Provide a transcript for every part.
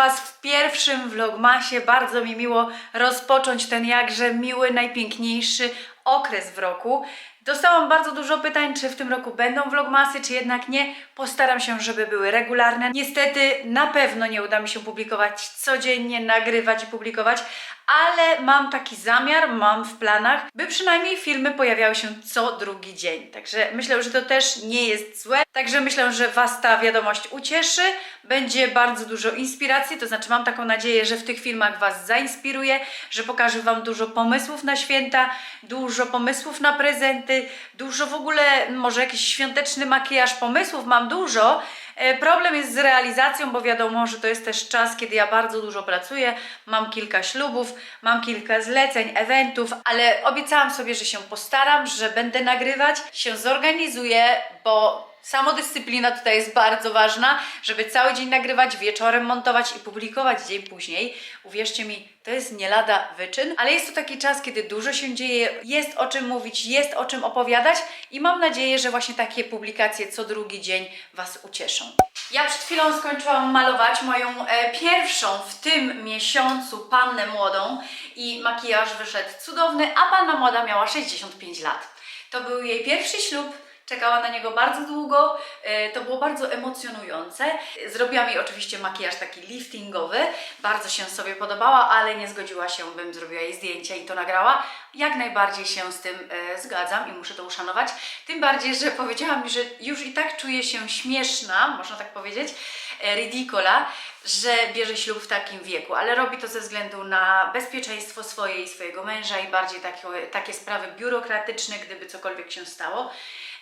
Was w pierwszym vlogmasie. Bardzo mi miło rozpocząć ten jakże miły, najpiękniejszy okres w roku. Dostałam bardzo dużo pytań, czy w tym roku będą vlogmasy, czy jednak nie. Postaram się, żeby były regularne. Niestety na pewno nie uda mi się publikować codziennie, nagrywać i publikować, ale mam taki zamiar, mam w planach, by przynajmniej filmy pojawiały się co drugi dzień. Także myślę, że to też nie jest złe. Także myślę, że Was ta wiadomość ucieszy. Będzie bardzo dużo inspiracji, to znaczy mam taką nadzieję, że w tych filmach Was zainspiruje, że pokażę Wam dużo pomysłów na święta, dużo pomysłów na prezenty, dużo w ogóle, może jakiś świąteczny makijaż pomysłów, mam dużo. E, Problem jest z realizacją, bo wiadomo, że to jest też czas, kiedy ja bardzo dużo pracuję. Mam kilka ślubów, mam kilka zleceń, eventów, ale obiecałam sobie, że się postaram, że będę nagrywać, się zorganizuję, bo samodyscyplina tutaj jest bardzo ważna, żeby cały dzień nagrywać, wieczorem montować i publikować dzień później. Uwierzcie mi, to jest nie lada wyczyn, ale jest to taki czas, kiedy dużo się dzieje, jest o czym mówić, jest o czym opowiadać i mam nadzieję, że właśnie takie publikacje co drugi dzień Was ucieszą. Ja przed chwilą skończyłam malować moją e, pierwszą w tym miesiącu pannę młodą i makijaż wyszedł cudowny, a panna młoda miała 65 lat. To był jej pierwszy ślub, Czekała na niego bardzo długo, e, to było bardzo emocjonujące. Zrobiłam jej oczywiście makijaż taki liftingowy, bardzo się sobie podobała, ale nie zgodziła się, bym zrobiła jej zdjęcia i to nagrała. Jak najbardziej się z tym e, zgadzam i muszę to uszanować. Tym bardziej, że powiedziała mi, że już i tak czuje się śmieszna, można tak powiedzieć, e, ridicola, że bierze ślub w takim wieku, ale robi to ze względu na bezpieczeństwo swoje i swojego męża i bardziej takie, takie sprawy biurokratyczne, gdyby cokolwiek się stało.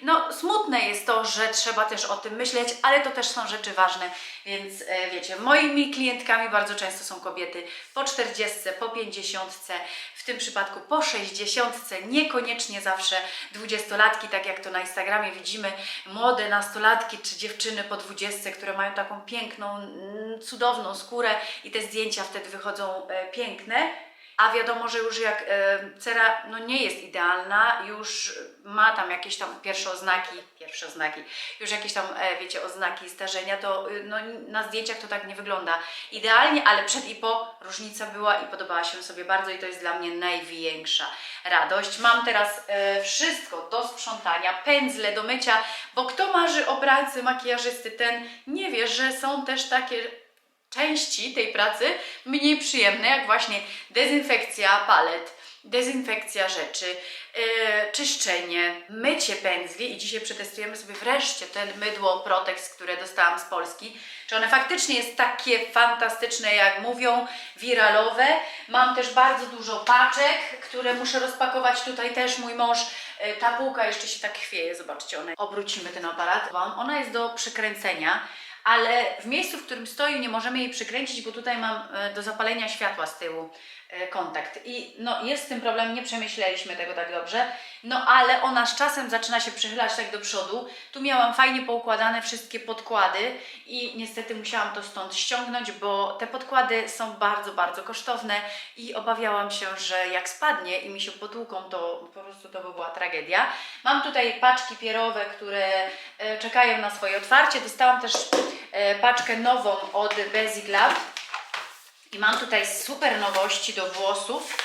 No, smutne jest to, że trzeba też o tym myśleć, ale to też są rzeczy ważne, więc e, wiecie, moimi klientkami bardzo często są kobiety po 40, po 50, w tym przypadku po 60, niekoniecznie zawsze dwudziestolatki, tak jak to na Instagramie widzimy, młode nastolatki czy dziewczyny po 20, które mają taką piękną, mm, cudowną skórę i te zdjęcia wtedy wychodzą e, piękne. A wiadomo, że już jak e, cera no nie jest idealna, już ma tam jakieś tam pierwsze oznaki, pierwsze oznaki, już jakieś tam, e, wiecie, oznaki starzenia, to y, no, na zdjęciach to tak nie wygląda idealnie, ale przed i po różnica była i podobała się sobie bardzo i to jest dla mnie największa radość. Mam teraz e, wszystko do sprzątania, pędzle do mycia, bo kto marzy o pracy makijażysty, ten nie wie, że są też takie części tej pracy mniej przyjemne, jak właśnie dezynfekcja palet, dezynfekcja rzeczy, yy, czyszczenie, mycie pędzli i dzisiaj przetestujemy sobie wreszcie ten mydło Protex, które dostałam z Polski. Czy one faktycznie jest takie fantastyczne, jak mówią, wiralowe. Mam też bardzo dużo paczek, które muszę rozpakować. Tutaj też mój mąż, yy, ta półka jeszcze się tak chwieje, zobaczcie, one. obrócimy ten aparat. Ona jest do przykręcenia ale w miejscu, w którym stoi, nie możemy jej przykręcić, bo tutaj mam e, do zapalenia światła z tyłu kontakt. I no, jest z tym problem, nie przemyśleliśmy tego tak dobrze, no ale ona z czasem zaczyna się przychylać tak do przodu. Tu miałam fajnie poukładane wszystkie podkłady i niestety musiałam to stąd ściągnąć, bo te podkłady są bardzo, bardzo kosztowne i obawiałam się, że jak spadnie i mi się potłuką, to po prostu to by była tragedia. Mam tutaj paczki pierowe, które e, czekają na swoje otwarcie. Dostałam też e, paczkę nową od Basic Lab i mam tutaj super nowości do włosów.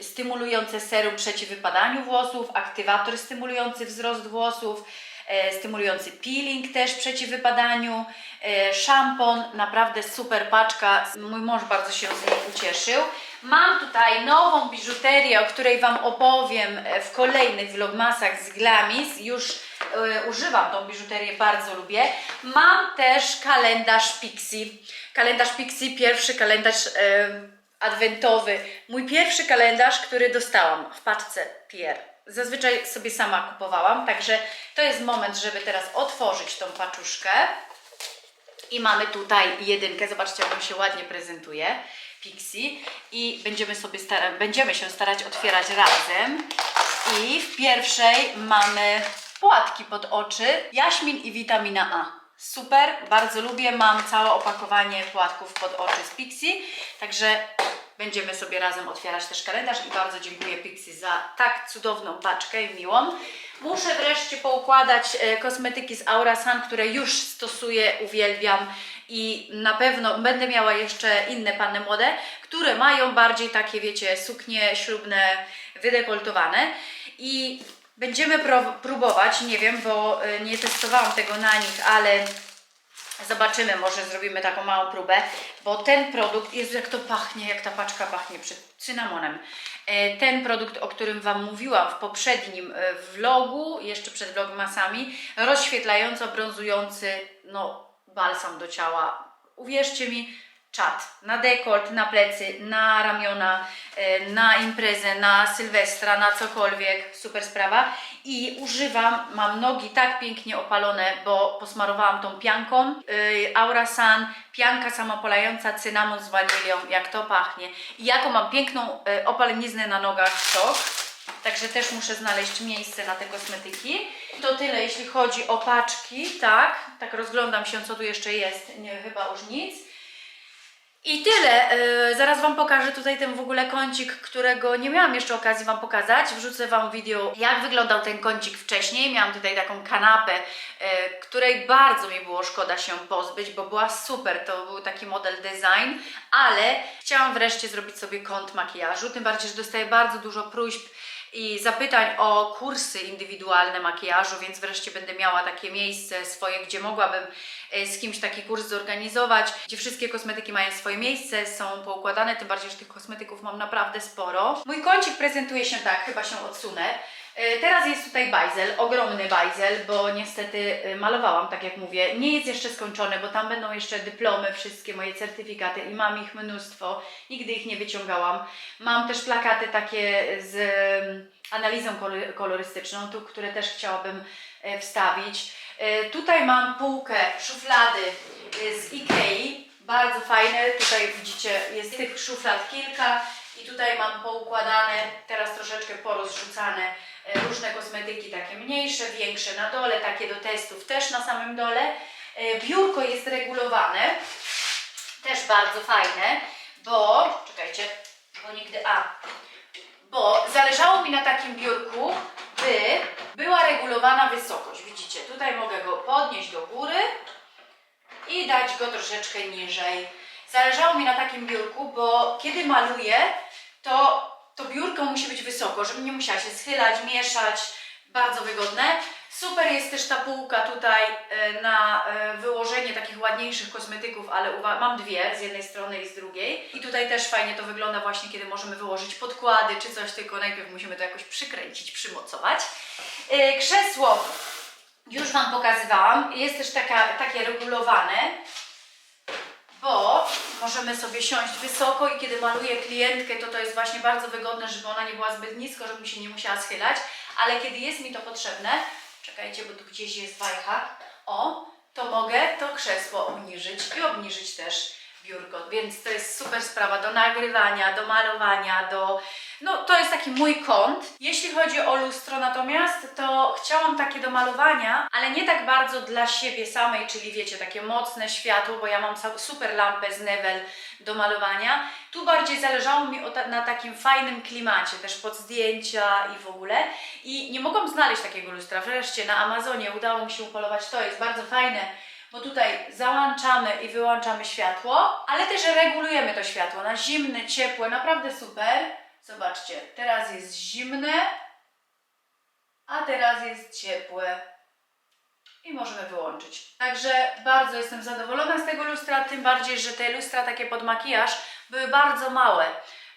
Stymulujące serum przeciw wypadaniu włosów, aktywator stymulujący wzrost włosów, e, stymulujący peeling też przeciw wypadaniu, e, szampon, naprawdę super paczka. Mój mąż bardzo się z niej ucieszył. Mam tutaj nową biżuterię, o której Wam opowiem e, w kolejnych vlogmasach z Glamis. Już używam tą biżuterię, bardzo lubię. Mam też kalendarz Pixie. Kalendarz Pixie, pierwszy kalendarz e, adwentowy. Mój pierwszy kalendarz, który dostałam w paczce Pierre. Zazwyczaj sobie sama kupowałam, także to jest moment, żeby teraz otworzyć tą paczuszkę. I mamy tutaj jedynkę, zobaczcie jak on się ładnie prezentuje, Pixie. I będziemy, sobie stara- będziemy się starać otwierać razem. I w pierwszej mamy płatki pod oczy, jaśmin i witamina A. Super, bardzo lubię, mam całe opakowanie płatków pod oczy z Pixie, także będziemy sobie razem otwierać też kalendarz i bardzo dziękuję Pixie za tak cudowną paczkę i miłą. Muszę wreszcie poukładać e, kosmetyki z Aura Sun, które już stosuję, uwielbiam i na pewno będę miała jeszcze inne panny młode, które mają bardziej takie, wiecie, suknie ślubne, wydekoltowane i będziemy próbować, nie wiem, bo e, nie testowałam tego na nich, ale Zobaczymy, może zrobimy taką małą próbę, bo ten produkt, jest jak to pachnie, jak ta paczka pachnie przed cynamonem. E, Ten produkt, o którym Wam mówiłam w poprzednim e, vlogu, jeszcze przed vlogmasami, rozświetlająco brązujący, no, balsam do ciała. Uwierzcie mi, czat na dekolt, na plecy, na ramiona, e, na imprezę, na sylwestra, na cokolwiek, super sprawa. I używam, mam nogi tak pięknie opalone, bo posmarowałam tą pianką. Yy, Aura Sun, pianka samopalająca, cynamon z wanilią, jak to pachnie. I jaką mam piękną y, opaleniznę na nogach, szok. Także też muszę znaleźć miejsce na te kosmetyki. To tyle, jeśli chodzi o paczki, tak. Tak rozglądam się, co tu jeszcze jest. Nie, chyba już nic. I tyle. Yy, zaraz Wam pokażę tutaj ten w ogóle kącik, którego nie miałam jeszcze okazji Wam pokazać. Wrzucę Wam video, jak wyglądał ten kącik wcześniej. Miałam tutaj taką kanapę, yy, której bardzo mi było szkoda się pozbyć, bo była super. To był taki model design, ale chciałam wreszcie zrobić sobie kąt makijażu. Tym bardziej, że dostaję bardzo dużo próśb i zapytań o kursy indywidualne makijażu, więc wreszcie będę miała takie miejsce swoje, gdzie mogłabym e, z kimś taki kurs zorganizować, gdzie wszystkie kosmetyki mają swoje miejsce, są poukładane, tym bardziej, że tych kosmetyków mam naprawdę sporo. Mój kącik prezentuje się tak, chyba się odsunę. E, Teraz jest tutaj bajzel, ogromny bajzel, bo niestety e, malowałam, tak jak mówię. Nie jest jeszcze skończony, bo tam będą jeszcze dyplomy, wszystkie moje certyfikaty i mam ich mnóstwo. Nigdy ich nie wyciągałam. Mam też plakaty takie z analizą kolory- kolorystyczną, tu, które też chciałabym e, wstawić. Tutaj mam półkę, szuflady z Ikei, bardzo fajne. Tutaj widzicie, jest tych szuflad kilka i tutaj mam poukładane, teraz troszeczkę porozrzucane e, różne kosmetyki, takie mniejsze, większe na dole, takie do testów też na samym dole. E, Biurko jest regulowane, też bardzo fajne, bo, czekajcie, bo nigdy, a, bo zależało mi na takim biurku, by była regulowana wysokość. Widzicie, tutaj mogę go podnieść do góry i dać go troszeczkę niżej. Zależało mi na takim biurku, bo kiedy maluję, to to biurko musi być wysoko, żebym nie musiała się schylać, mieszać. Bardzo wygodne. Super jest też ta półka tutaj e, na e, wyłożenie takich ładniejszych kosmetyków, ale mam dwie, z jednej strony i z drugiej. I tutaj też fajnie to wygląda właśnie, kiedy możemy wyłożyć podkłady czy coś, tylko najpierw musimy to jakoś przykręcić, przymocować. E, Krzesło już Wam pokazywałam. Jest też taka, takie regulowane, bo możemy sobie siąść wysoko i kiedy maluję klientkę, to to jest właśnie bardzo wygodne, żeby ona nie była zbyt nisko, żebym się nie musiała schylać, ale kiedy jest mi to potrzebne, czekajcie, bo tu gdzieś jest wajcha, o, to mogę to krzesło obniżyć i obniżyć też biurko, więc to jest super sprawa do nagrywania, do malowania, do... No to jest taki mój kąt. Jeśli chodzi o lustro natomiast, to chciałam takie do malowania, ale nie tak bardzo dla siebie samej, czyli wiecie, takie mocne światło, bo ja mam super lampę z Nevel do malowania. Tu bardziej zależało mi na takim fajnym klimacie, też pod zdjęcia i w ogóle. I nie mogłam znaleźć takiego lustra. Wreszcie na Amazonie udało mi się upolować to, jest bardzo fajne bo tutaj załączamy i wyłączamy światło, ale też regulujemy to światło na zimne, ciepłe, naprawdę super. Zobaczcie, teraz jest zimne, a teraz jest ciepłe i możemy wyłączyć. Także bardzo jestem zadowolona z tego lustra, tym bardziej, że te lustra takie pod makijaż były bardzo małe.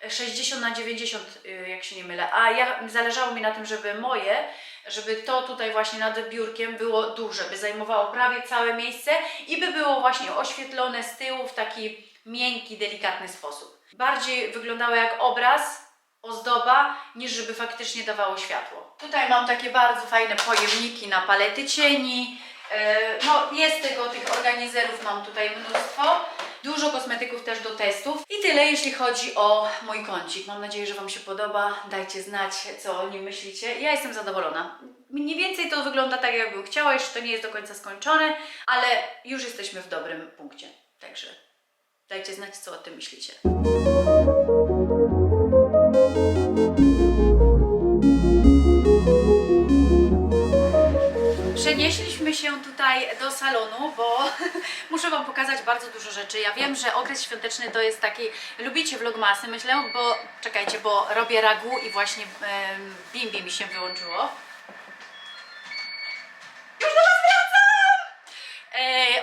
60 na 90, y, jak się nie mylę, a ja zależało mi na tym, żeby moje, żeby to tutaj właśnie nad biurkiem było duże, by zajmowało prawie całe miejsce i by było właśnie oświetlone z tyłu w taki miękki, delikatny sposób. Bardziej wyglądało jak obraz, ozdoba, niż żeby faktycznie dawało światło. Tutaj mam takie bardzo fajne pojemniki na palety cieni. E, No, jest tego, tych organizerów mam tutaj mnóstwo. Dużo kosmetyków też do testów. I tyle, jeśli chodzi o mój kącik. Mam nadzieję, że Wam się podoba. Dajcie znać, co o nim myślicie. Ja jestem zadowolona. Mniej więcej to wygląda tak, jakbym chciała. Jeszcze to nie jest do końca skończone, ale już jesteśmy w dobrym punkcie. Także dajcie znać, co o tym myślicie. Przenieśliśmy się tutaj do salonu, bo muszę Wam pokazać bardzo dużo rzeczy. Ja wiem, że okres świąteczny to jest taki, lubicie vlogmasy, myślę, bo czekajcie, bo robię ragu i właśnie em, bimbi mi się wyłączyło. Już do Was wracam! E,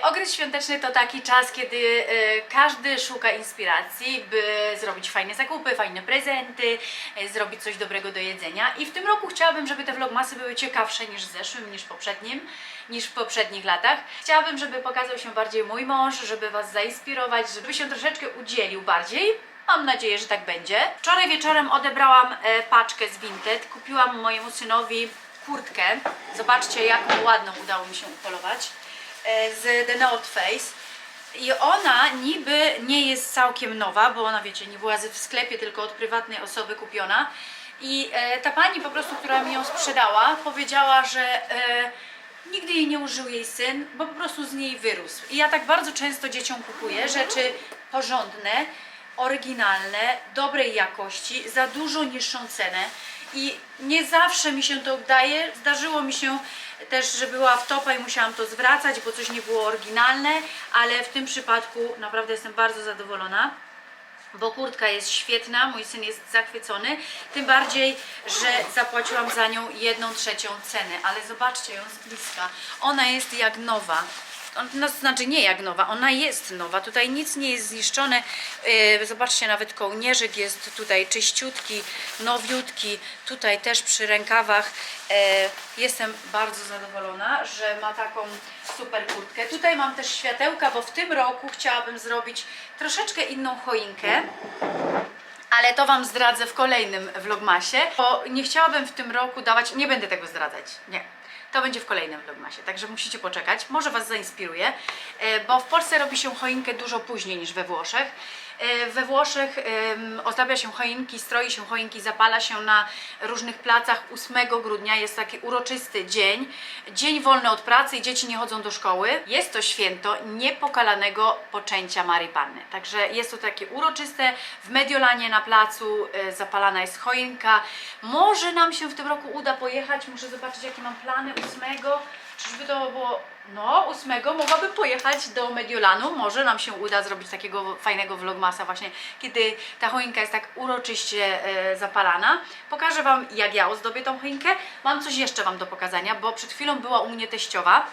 okres świąteczny to taki czas, kiedy e, każdy szuka inspiracji, by zrobić fajne zakupy, fajne prezenty, e, zrobić coś dobrego do jedzenia. I w tym roku chciałabym, żeby te vlogmasy były ciekawsze niż w zeszłym, niż poprzednim, niż w poprzednich latach. Chciałabym, żeby pokazał się bardziej mój mąż, żeby Was zainspirować, żeby się troszeczkę udzielił bardziej. Mam nadzieję, że tak będzie. Wczoraj wieczorem odebrałam e, paczkę z Vinted. Kupiłam mojemu synowi kurtkę. Zobaczcie, jaką ładną udało mi się upolować. E, z The North Face. I ona niby nie jest całkiem nowa, bo ona wiecie, nie była w sklepie, tylko od prywatnej osoby kupiona. I e, ta pani po prostu, która mi ją sprzedała, powiedziała, że e, nigdy jej nie użył jej syn, bo po prostu z niej wyrósł. I ja tak bardzo często dzieciom kupuję rzeczy porządne, oryginalne, dobrej jakości, za dużo niższą cenę. I nie zawsze mi się to udaje. Zdarzyło mi się też, że była w topa i musiałam to zwracać, bo coś nie było oryginalne, ale w tym przypadku naprawdę jestem bardzo zadowolona bo kurtka jest świetna, mój syn jest zachwycony, tym bardziej, że zapłaciłam za nią jedną trzecią ceny, ale zobaczcie ją z bliska, ona jest jak nowa. On- No, znaczy nie jak nowa, ona jest nowa, tutaj nic nie jest zniszczone, Yy, zobaczcie nawet kołnierzyk jest tutaj czyściutki, nowiutki, tutaj też przy rękawach Yy, jestem bardzo zadowolona, że ma taką super kurtkę. Tutaj mam też światełka, bo w tym roku chciałabym zrobić troszeczkę inną choinkę. Ale to Wam zdradzę w kolejnym vlogmasie, bo nie chciałabym w tym roku dawać, nie będę tego zdradzać, nie. To będzie w kolejnym vlogmasie, także musicie poczekać. Może Was zainspiruje, e, bo w Polsce robi się choinkę dużo później niż we Włoszech. E, We Włoszech em, ozdabia się choinki, stroi się choinki, zapala się na różnych placach. 8 grudnia jest taki uroczysty dzień, dzień wolny od pracy i dzieci nie chodzą do szkoły. Jest to święto niepokalanego poczęcia Marii Panny. Także jest to takie uroczyste. W Mediolanie na placu e, zapalana jest choinka. Może nam się w tym roku uda pojechać, muszę zobaczyć jakie mam plany 8. Czyżby to było no, 8 mogłabym pojechać do Mediolanu. Może nam się uda zrobić takiego fajnego vlogmasa właśnie, kiedy ta choinka jest tak uroczyście e, zapalana. Pokażę Wam, jak ja ozdobię tą choinkę. Mam coś jeszcze Wam do pokazania, bo przed chwilą była u mnie teściowa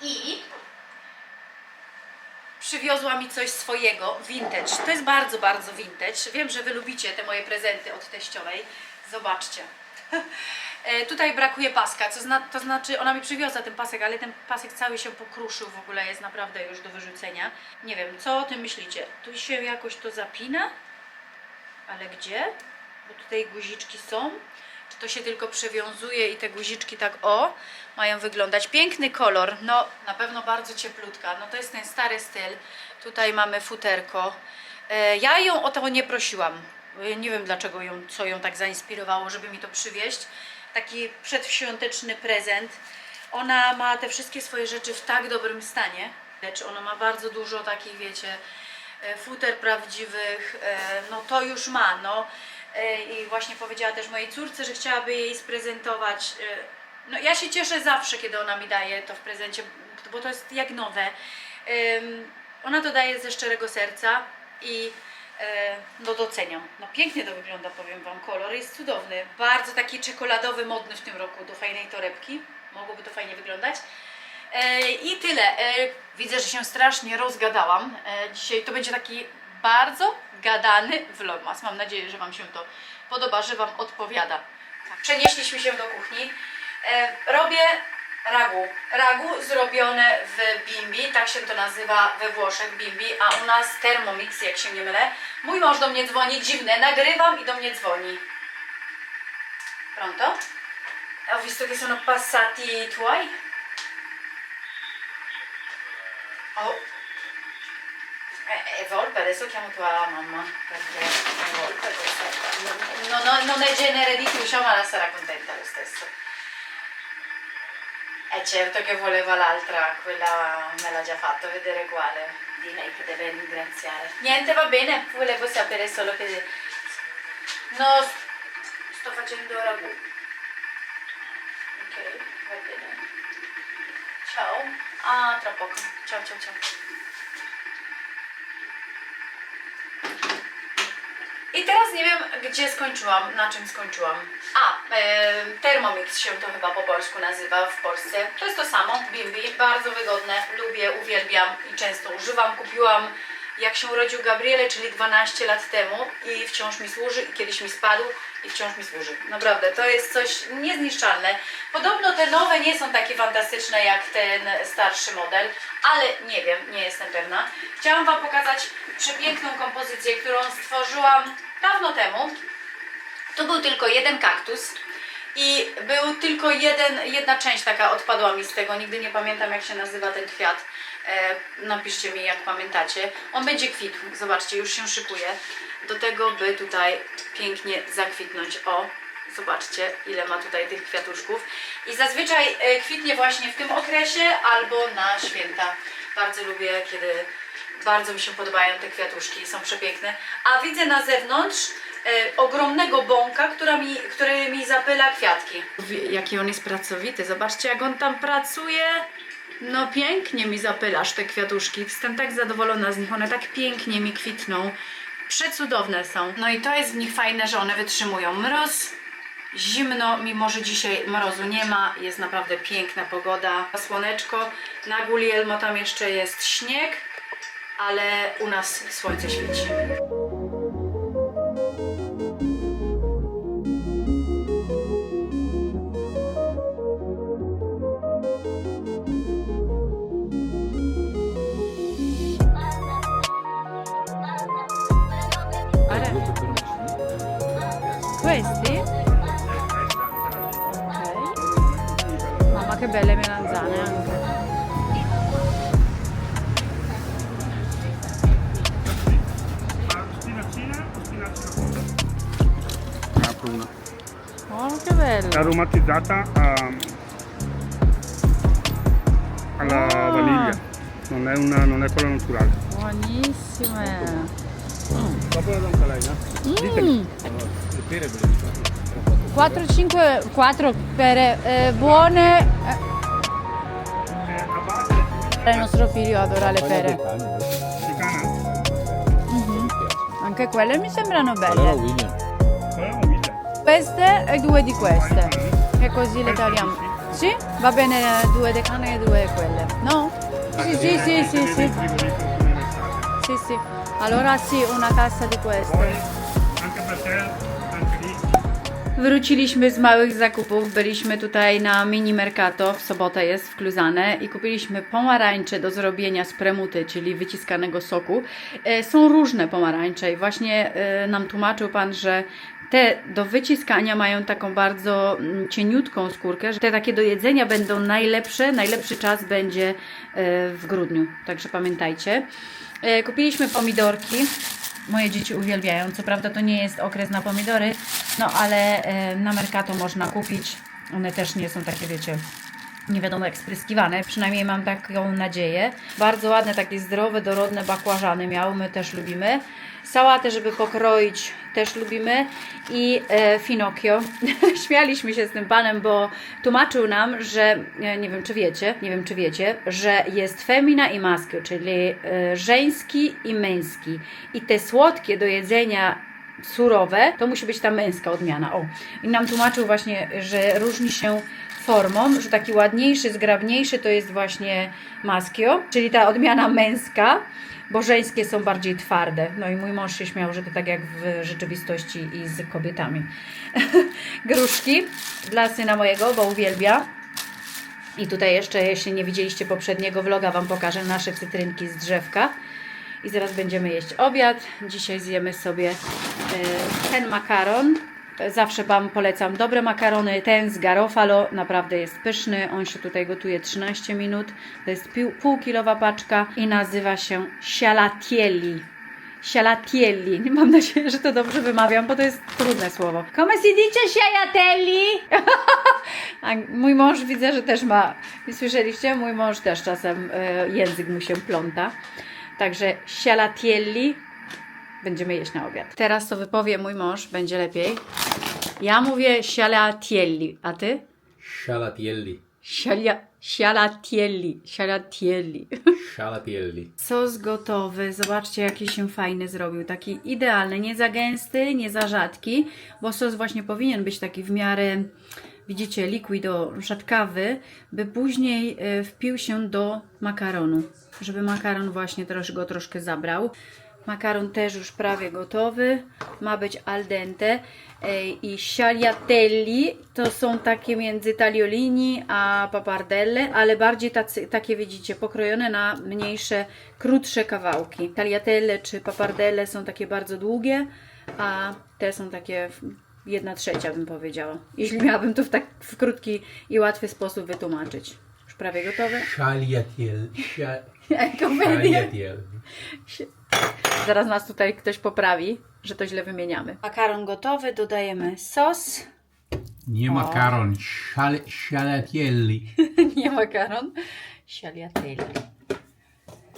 i przywiozła mi coś swojego, vintage. To jest bardzo, bardzo vintage. Wiem, że Wy lubicie te moje prezenty od teściowej. Zobaczcie. E, Tutaj brakuje paska, co zna, to znaczy ona mi przywiozła ten pasek, ale ten pasek cały się pokruszył, w ogóle jest naprawdę już do wyrzucenia. Nie wiem, co o tym myślicie? Tu się jakoś to zapina? Ale gdzie? Bo tutaj guziczki są. Czy to się tylko przywiązuje i te guziczki tak o mają wyglądać? Piękny kolor, no na pewno bardzo cieplutka. No to jest ten stary styl. Tutaj mamy futerko. E, Ja ją o to nie prosiłam. E, Nie wiem dlaczego ją, co ją tak zainspirowało, żeby mi to przywieźć. Taki przedświąteczny prezent. Ona ma te wszystkie swoje rzeczy w tak dobrym stanie. Lecz ona ma bardzo dużo takich, wiecie, e, futer prawdziwych, e, no to już ma, no. E, I właśnie powiedziała też mojej córce, że chciałaby jej sprezentować. No ja się cieszę zawsze, kiedy ona mi daje to w prezencie, bo to jest jak nowe. Ona to daje ze szczerego serca i no doceniam. No pięknie to wygląda, powiem Wam. Kolor jest cudowny. Bardzo taki czekoladowy, modny w tym roku do fajnej torebki. Mogłoby to fajnie wyglądać. E, I tyle. E, widzę, że się strasznie rozgadałam. E, dzisiaj to będzie taki bardzo gadany vlogmas. Mam nadzieję, że Wam się to podoba, że Wam odpowiada. Tak, Przenieśliśmy się do kuchni. E, robię ragu. Ragu zrobione w bimbi, tak się to nazywa we Włoszech bimbi, a u nas Thermomix, jak się nie mylę. Mój mąż do mnie dzwoni, dziwne, nagrywam i do mnie dzwoni. Pronto? Ho visto che sono passati i tuoi. Oh. È, è volpe, adesso chiamo tua mamma perché è volpe questa. Non, non- non è genere di Chiuscia ma la sarà contenta lo stesso. È certo che voleva l'altra, quella me l'ha già fatto vedere quale. Di lei che deve ringraziare. Niente, va bene, volevo sapere solo che... No, sto facendo ragù. Ok, va bene. Ciao. A, tra poco. Ciao, ciao, ciao. Teraz nie wiem, gdzie skończyłam, na czym skończyłam. A, e, Thermomix się to chyba po polsku nazywa w Polsce. To jest to samo, Bimbi, bardzo wygodne, lubię, uwielbiam i często używam. Kupiłam jak się urodził Gabriele, czyli 12 lat temu i wciąż mi służy i kiedyś mi spadł i wciąż mi służy. Naprawdę, to jest coś niezniszczalne. Podobno te nowe nie są takie fantastyczne jak ten starszy model, ale nie wiem, nie jestem pewna. Chciałam Wam pokazać przepiękną kompozycję, którą stworzyłam dawno temu. Tu był tylko jeden kaktus i był tylko jeden, jedna część taka odpadła mi z tego. Nigdy nie pamiętam jak się nazywa ten kwiat. E, napiszcie mi jak pamiętacie. On będzie kwitł. Zobaczcie, już się szykuje. Do tego by tutaj pięknie zakwitnąć. O, zobaczcie ile ma tutaj tych kwiatuszków. I zazwyczaj e, kwitnie właśnie w tym okresie albo na święta. Bardzo lubię, kiedy bardzo mi się podobają te kwiatuszki, są przepiękne. A widzę na zewnątrz e, ogromnego bąka, która mi, który mi zapyla kwiatki. Jaki on jest pracowity, zobaczcie jak on tam pracuje. No pięknie mi zapylasz te kwiatuszki, jestem tak zadowolona z nich, one tak pięknie mi kwitną. Przecudowne są. No i to jest w nich fajne, że one wytrzymują mroz, zimno, mimo że dzisiaj mrozu nie ma, jest naprawdę piękna pogoda, słoneczko, na Gulielmo tam jeszcze jest śnieg, ale u nas słońce świeci. Aromatizzata a- alla Ah. vaniglia. Non è, una, non è quella naturale. Buonissime. Dopo la do anche a lei, no? Ditemi. 4, 5, 4 pere eh, buone. Eh, Eh, Il nostro figlio adora le pere. Mhm. Anche quelle mi sembrano belle. Queste e due di queste. Che così le tagliamo. Sì? Va bene due de cane e due quelle. No? Sì, sì, sì, sì, sì. Sì, sì. Allora sì, una tassa di queste. anche per te, anche lì. Wróciliśmy z małych zakupów, byliśmy tutaj na mini mercato, w sobotę jest w Kluzane i kupiliśmy pomarańcze do zrobienia z premuty, czyli wyciskanego soku. E, Są różne pomarańcze i właśnie e, nam tłumaczył Pan, że te do wyciskania mają taką bardzo mm, cieniutką skórkę, że te takie do jedzenia będą najlepsze, najlepszy czas będzie e, w grudniu, także pamiętajcie. E, Kupiliśmy pomidorki. Moje dzieci uwielbiają. Co prawda to nie jest okres na pomidory, no ale e, na Mercato można kupić. One też nie są takie, wiecie, nie wiadomo jak spryskiwane. Przynajmniej mam taką nadzieję. Bardzo ładne, takie zdrowe, dorodne bakłażany miał. My też lubimy. Sałatę, żeby pokroić, też lubimy. I e, Finokio. Śmialiśmy się z tym panem, bo tłumaczył nam, że e, nie wiem czy wiecie, nie wiem czy wiecie, że jest femina i maschio, czyli e, żeński i męski. I te słodkie do jedzenia surowe, to musi być ta męska odmiana. O. I nam tłumaczył właśnie, że różni się formą, że taki ładniejszy, zgrabniejszy to jest właśnie maschio, czyli ta odmiana męska, bo żeńskie są bardziej twarde. No i mój mąż się śmiał, że to tak jak w rzeczywistości i z kobietami. Gruszki dla syna mojego, bo uwielbia. I tutaj jeszcze, jeśli nie widzieliście poprzedniego vloga, Wam pokażę nasze cytrynki z drzewka. I zaraz będziemy jeść obiad. Dzisiaj zjemy sobie e, ten makaron. Zawsze Wam polecam dobre makarony. Ten z Garofalo naprawdę jest pyszny. On się tutaj gotuje 13 minut. To jest pół, pół kilowa paczka i nazywa się Sialatielli. Sialatielli. Mam nadzieję, że to dobrze wymawiam, bo to jest trudne słowo. Come si dice sialatelli? A mój mąż widzę, że też ma. Słyszeliście? Mój mąż też czasem e, język mu się pląta. Także sialatielli będziemy jeść na obiad. Teraz to wypowie mój mąż, będzie lepiej. Ja mówię sialatielli, a ty? Scialatielli. Sialia, sialatielli, sialatielli. Szalatielli. Sos gotowy, zobaczcie jaki się fajny zrobił, taki idealny, nie za gęsty, nie za rzadki, bo sos właśnie powinien być taki w miarę, widzicie, likwido, rzadkawy, by później e, wpił się do makaronu, żeby makaron właśnie też go troszkę zabrał. Makaron też już prawie gotowy, ma być al dente i sciagliatelli to są takie między tagliolini a papardelle, ale bardziej tacy, takie widzicie pokrojone na mniejsze, krótsze kawałki. Tagliatelle czy papardelle są takie bardzo długie, a te są takie jedna trzecia bym powiedziała. Jeśli miałabym to w tak w krótki i łatwy sposób wytłumaczyć. Już prawie gotowe? Szaliatielli. Komedia. Zaraz nas tutaj ktoś poprawi, że to źle wymieniamy. Makaron gotowy, dodajemy sos. Nie makaron, szal, szalatielli. Nie makaron, sialiatelli.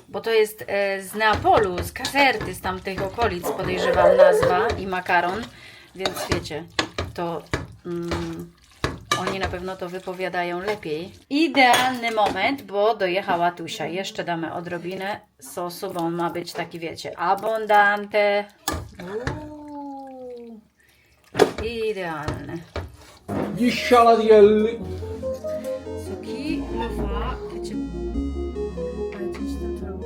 Bo to jest e, z Neapolu, z Caserty, z tamtych okolic podejrzewam nazwa i makaron, więc wiecie, to mm, oni na pewno to wypowiadają lepiej. Idealny moment, bo dojechała Tusia. Jeszcze damy odrobinę sosu, bo on ma być taki, wiecie, abundante. Uuu, Idealny. Szalatielli. So chi lo fa fece Ale coś tam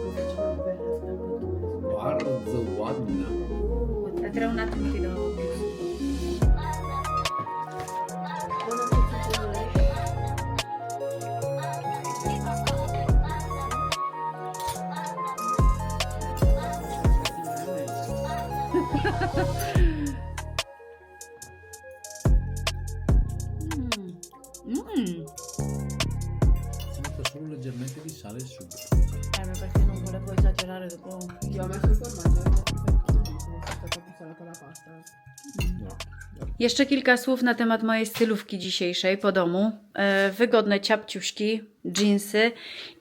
do Mm. Mm. Metto solo leggermente di sale su. Eh, ma perché non volevo esagerare dopo. Io ho messo il formaggio, la pasta. Jeszcze kilka słów na temat mojej stylówki dzisiejszej po domu. E, wygodne ciapciuśki, jeansy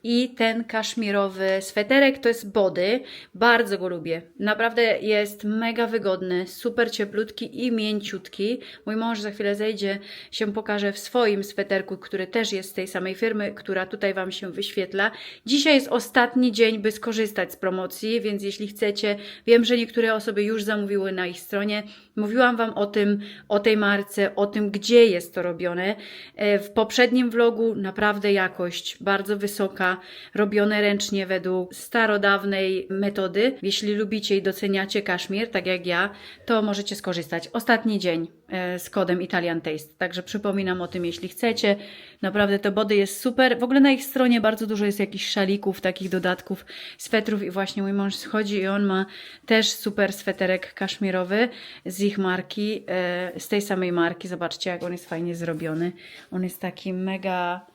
i ten kaszmirowy sweterek to jest body. Bardzo go lubię. Naprawdę jest mega wygodny, super cieplutki i mięciutki. Mój mąż za chwilę zejdzie, się pokaże w swoim sweterku, który też jest z tej samej firmy, która tutaj Wam się wyświetla. Dzisiaj jest ostatni dzień, by skorzystać z promocji, więc jeśli chcecie, wiem, że niektóre osoby już zamówiły na ich stronie. Mówiłam Wam o tym, o tej marce, o tym, gdzie jest to robione. E, W poprzednim vlogu naprawdę jakość bardzo wysoka, robione ręcznie według starodawnej metody. Jeśli lubicie i doceniacie kaszmir, tak jak ja, to możecie skorzystać. Ostatni dzień e, z kodem Italian Taste. Także przypominam o tym, jeśli chcecie. Naprawdę to body jest super. W ogóle na ich stronie bardzo dużo jest jakichś szalików, takich dodatków, swetrów i właśnie mój mąż schodzi i on ma też super sweterek kaszmirowy z ich marki, e, z tej samej marki. Zobaczcie, jak on jest fajnie zrobiony. On jest taki mega,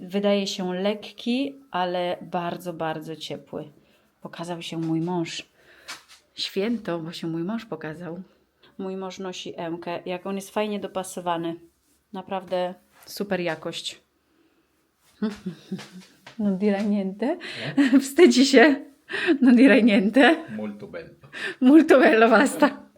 wydaje się lekki, ale bardzo, bardzo ciepły. Pokazał się mój mąż. Święto, bo się mój mąż pokazał. Mój mąż nosi Emkę. Jak on jest fajnie dopasowany. Naprawdę super jakość. Non direi niente. Wstydzi się. Non direi niente. Molto bello. Molto bello, basta.